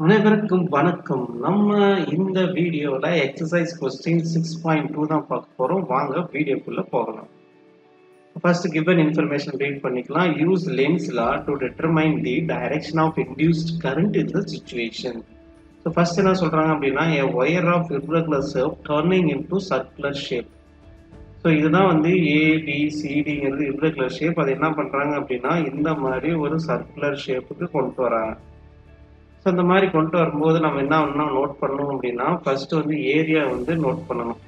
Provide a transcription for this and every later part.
அனைவருக்கும் வணக்கம். நம்ம இந்த வீடியோல exercise question six point two தான் பார்க்க போறோம். வாங்க வீடியோக்குள்ள போகலாம். ஃபர்ஸ்ட் கிவன் இன்ஃபர்மேஷன் ரீட் பண்ணிக்கலாம். Use Lenz's law to determine the direction of induced current in the situation so first என்ன சொல்கிறாங்க அப்படின்னா a wire of irregular curve turning into circular shape so இதுதான் வந்து ஏபிசிடிங்கிறது இர்ரெகுலர் ஷேப் அது என்ன பண்ணுறாங்க அப்படின்னா இந்த மாதிரி ஒரு சர்க்குலர் ஷேப்புக்கு கொண்டு வராங்க. ஸோ இந்த மாதிரி கொண்டு வரும்போது நம்ம என்ன ஒன்றா நோட் பண்ணணும் அப்படின்னா ஃபர்ஸ்ட் வந்து ஏரியா வந்து நோட் பண்ணணும்.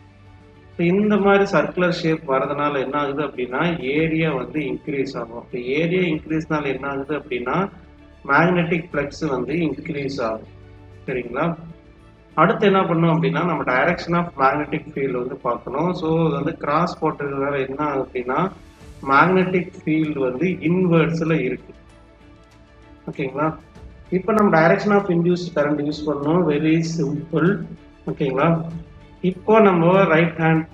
ஸோ இந்த மாதிரி சர்க்குலர் ஷேப் வரதுனால என்ன ஆகுது அப்படின்னா ஏரியா வந்து இன்க்ரீஸ் ஆகும். இப்போ ஏரியா இன்க்ரீஸ்னால என்ன ஆகுது அப்படின்னா மேக்னெட்டிக் ஃப்ளக்ஸ் வந்து இன்க்ரீஸ் ஆகும். சரிங்களா? அடுத்து என்ன பண்ணோம் அப்படின்னா நம்ம டைரக்ஷன் ஆஃப் மேக்னெட்டிக் ஃபீல்டு வந்து பார்க்கணும். ஸோ அது வந்து கிராஸ் போட்டதுனால என்ன ஆகுது அப்படின்னா மேக்னெட்டிக் ஃபீல்டு வந்து இன்வெர்ட்ஸில் இருக்கு. ஓகேங்களா? இப்போ நம்ம direction of induce current use பண்ணோம் வெரி சிம்பிள் ஓகேங்களா இப்போ நம்ம right hand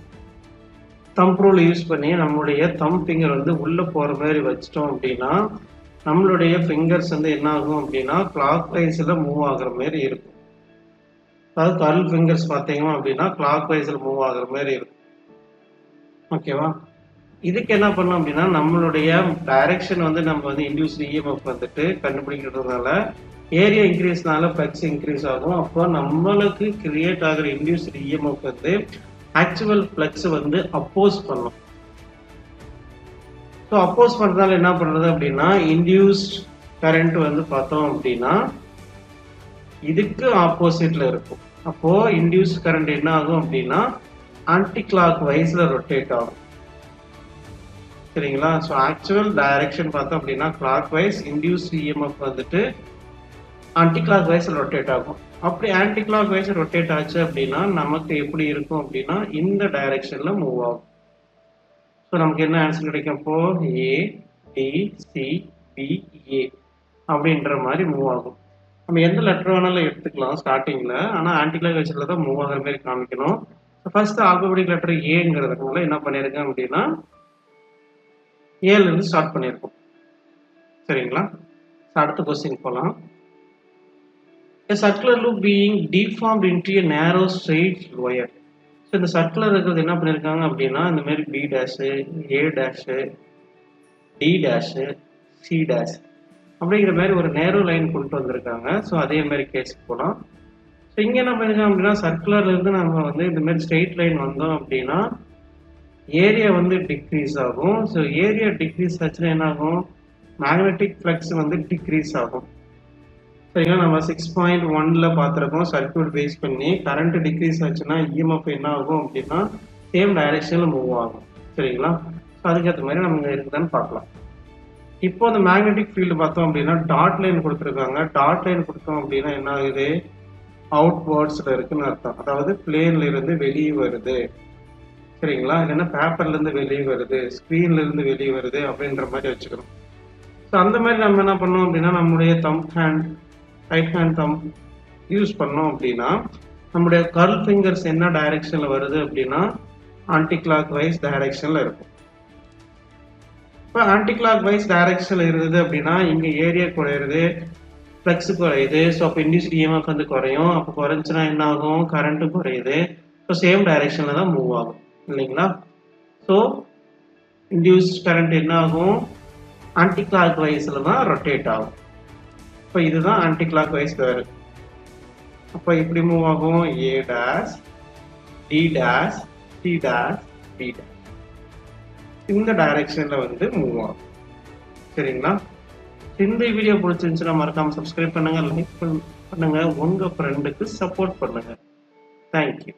thumb rule use பண்ணி நம்மளுடைய தம் ஃபிங்கர் வந்து உள்ள போற மாதிரி வச்சிட்டோம் அப்படின்னா நம்மளுடைய ஃபிங்கர்ஸ் வந்து என்ன ஆகும் அப்படின்னா கிளாக் வைஸ்ல மூவ் ஆகுற மாதிரி இருக்கும். அதாவது கர்ல் ஃபிங்கர்ஸ் பார்த்தீங்க அப்படின்னா கிளாக் வைஸ்ல மூவ் ஆகுற மாதிரி இருக்கும். ஓகேவா இதுக்கு என்ன பண்ணோம் அப்படின்னா நம்மளுடைய டைரக்ஷன் வந்து நம்ம வந்து இன்டியூஸ் இஎம்எஃப் வந்துட்டு கண்டுபிடிக்கிறதுனால ஏரியா இன்க்ரீஸ்னால ஃப்ளக்ஸ் இன்க்ரீஸ் ஆகும். அப்போ நம்மளுக்கு கிரியேட் ஆகிற இன்டியூஸ் இஎம்எஃப் வந்து ஆக்சுவல் ஃப்ளக்ஸ் வந்து அப்போஸ் பண்ணும். ஸோ அப்போஸ் பண்ணுறதால என்ன பண்ணுறது அப்படின்னா இன்டியூஸ்ட் கரண்ட் வந்து பார்த்தோம் அப்படின்னா இதுக்கு ஆப்போசிட்ல இருக்கும். அப்போ இன்டியூஸ் கரண்ட் என்ன ஆகும் அப்படின்னா ஆன்டி கிளாக் வைஸ்ல ரொட்டேட் ஆகும். சரிங்களா? ஸோ ஆக்சுவல் டைரக்ஷன் பார்த்தோம் அப்படின்னா கிளாக் வைஸ் இன்டியூஸ் இஎம்எஃப் வந்துட்டு ஆன்டி கிளாக் வைஸ் ரொட்டேட் ஆகும். அப்படி ஆன்டி கிளாக் வைஸ் ரொட்டேட் ஆச்சு அப்படின்னா நமக்கு எப்படி இருக்கும் அப்படின்னா இந்த டைரக்ஷன்ல மூவ் ஆகும். ஸோ நமக்கு என்ன ஆன்சர் கிடைக்கும்? இப்போ A D C B A e அப்படின்ற மாதிரி மூவ் ஆகும். நம்ம எந்த லெட்டர் வேணாலும் எடுத்துக்கலாம் ஸ்டார்டிங்ல ஆனால் ஆன்டி கிளாக் வைஸ்ல தான் மூவ் ஆகிற மாதிரி காமிக்கணும். ஃபர்ஸ்ட் ஆல்பபடிக் லெட்டர் ஏங்கிறதுனால என்ன பண்ணியிருக்கேன் அப்படின்னா ஏழுலேருந்து ஸ்டார்ட் பண்ணியிருக்கோம். சரிங்களா? அடுத்த கொஸ்டின் போகலாம் A circular loop being deformed into a narrow straight wire. So இந்த சர்க்குலர் இருக்கிறது என்ன பண்ணியிருக்காங்க அப்படின்னா இந்த மாதிரி B dash A dash D dash C dash அப்படிங்கிற மாதிரி ஒரு நேரோ லைன் கொண்டு வந்திருக்காங்க. ஸோ அதே மாதிரி கேஸ் போகலாம் ஸோ இங்கே என்ன பண்ணியிருக்காங்க அப்படின்னா சர்க்குலர்லேருந்து நம்ம வந்து இந்த மாதிரி ஸ்ட்ரெயிட் லைன் வந்தோம் அப்படின்னா ஏரியா வந்து டிக்ரீஸ் ஆகும். ஸோ ஏரியா டிக்ரீஸ் ஆச்சுன்னா என்ன ஆகும் மேக்னெட்டிக் ஃப்ளக்ஸ் வந்து டிக்ரீஸ் ஆகும். சரிங்களா நம்ம சிக்ஸ் பாயிண்ட் ஒன்ல பார்த்துருக்கோம். சர்க்கியூட் பேஸ் பண்ணி கரண்ட் டிக்ரீஸ் ஆச்சுன்னா இஎம்எஃப் என்ன ஆகும் அப்படின்னா சேம் டைரக்ஷனில் மூவ் ஆகும். சரிங்களா? ஸோ அதுக்கேற்ற மாதிரி நம்ம இருக்குதான்னு பார்க்கலாம். இப்போ அந்த மேக்னெட்டிக் ஃபீல்டு பார்த்தோம் அப்படின்னா டாட் லைன் கொடுத்துருக்காங்க. டாட் லைன் கொடுத்தோம் அப்படின்னா என்ன ஆகுது? அவுட் வேர்ட்ஸில் இருக்குன்னு அர்த்தம். அதாவது பிளேன்ல இருந்து வெளியே வருது. சரிங்களா? இல்லைன்னா பேப்பர்ல இருந்து வெளியே வருது ஸ்க்ரீன்ல இருந்து வெளியே வருது அப்படின்ற மாதிரி வச்சுக்கணும். ஸோ அந்த மாதிரி நம்ம என்ன பண்ணோம் அப்படின்னா நம்மளுடைய thumb hand right hand thumb use பண்ணோம் அப்படின்னா நம்முடைய கர்ல் ஃபிங்கர்ஸ் என்ன டைரக்ஷன்ல வருது அப்படின்னா ஆன்டி கிளாக் வைஸ் டைரக்ஷன்ல இருக்கும். இப்போ ஆன்டி கிளாக் வைஸ் டைரக்ஷன்ல இருந்தது அப்படின்னா இங்கே ஏரியா குறையிறது ஃப்ளக்ஸ் குறையுது. ஸோ அப்போ இண்டியூஸ் இஎம்எஃப் வந்து குறையும். அப்போ குறைஞ்சினா என்ன ஆகும்? கரண்ட்டும் குறையுது. ஸோ சேம் டைரக்ஷன்ல தான் மூவ் ஆகும். இல்லைங்களா? ஸோ இண்டியூஸ் கரண்ட் என்ன ஆகும் ஆன்டி கிளாக் வைஸில் தான் ரொட்டேட் ஆகும். இப்போ இதுதான் ஆன்டி கிளாக் வைஸ் வேறு அப்போ இப்படி மூவ் ஆகும்? A dash D dash D dash D dash இந்த டைரக்ஷனில் வந்து மூவ் ஆகும். சரிங்களா? இந்த வீடியோ பிடிச்சிருந்துச்சுன்னா மறக்காமல் சப்ஸ்கிரைப் பண்ணுங்க லைக் பண்ணுங்கள் உங்கள் ஃப்ரெண்டுக்கு சப்போர்ட் பண்ணுங்கள் தேங்க்யூ